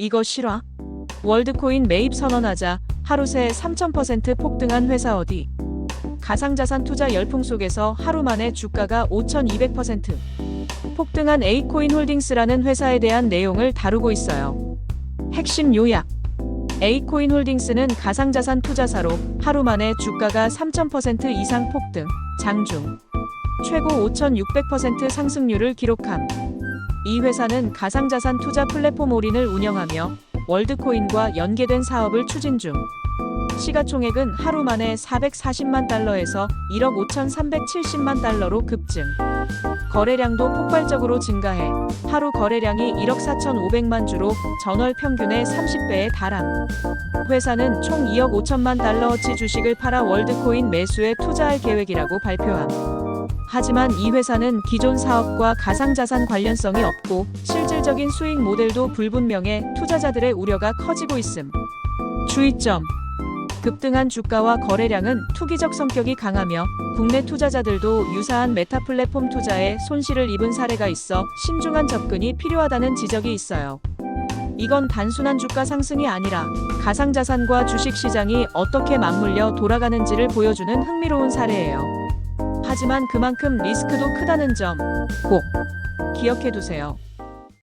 이거 실화? 월드코인 매입 선언하자 하루 새 3000% 폭등한 회사 어디? 가상자산 투자 열풍 속에서 하루 만에 주가가 5200% 폭등한 A코인 홀딩스라는 회사에 대한 내용을 다루고 있어요. 핵심 요약 A코인 홀딩스는 가상자산 투자사로 하루 만에 주가가 3000% 이상 폭등, 장중, 최고 5600% 상승률을 기록함. 이 회사는 가상자산 투자 플랫폼 올인을 운영하며 월드코인과 연계된 사업을 추진 중. 시가총액은 하루 만에 440만 달러에서 1억 5,370만 달러로 급증. 거래량도 폭발적으로 증가해 하루 거래량이 1억 4,500만 주로 전월 평균의 30배에 달함. 회사는 총 2억 5천만 달러어치 주식을 팔아 월드코인 매수에 투자할 계획이라고 발표함. 하지만 이 회사는 기존 사업과 가상자산 관련성이 없고 실질적인 수익 모델도 불분명해 투자자들의 우려가 커지고 있음. 주의점. 급등한 주가와 거래량은 투기적 성격이 강하며 국내 투자자들도 유사한 메타 플랫폼 투자에 손실을 입은 사례가 있어 신중한 접근이 필요하다는 지적이 있어요. 이건 단순한 주가 상승이 아니라 가상자산과 주식 시장이 어떻게 맞물려 돌아가는지를 보여주는 흥미로운 사례예요. 하지만 그만큼 리스크도 크다는 점 꼭 기억해 두세요.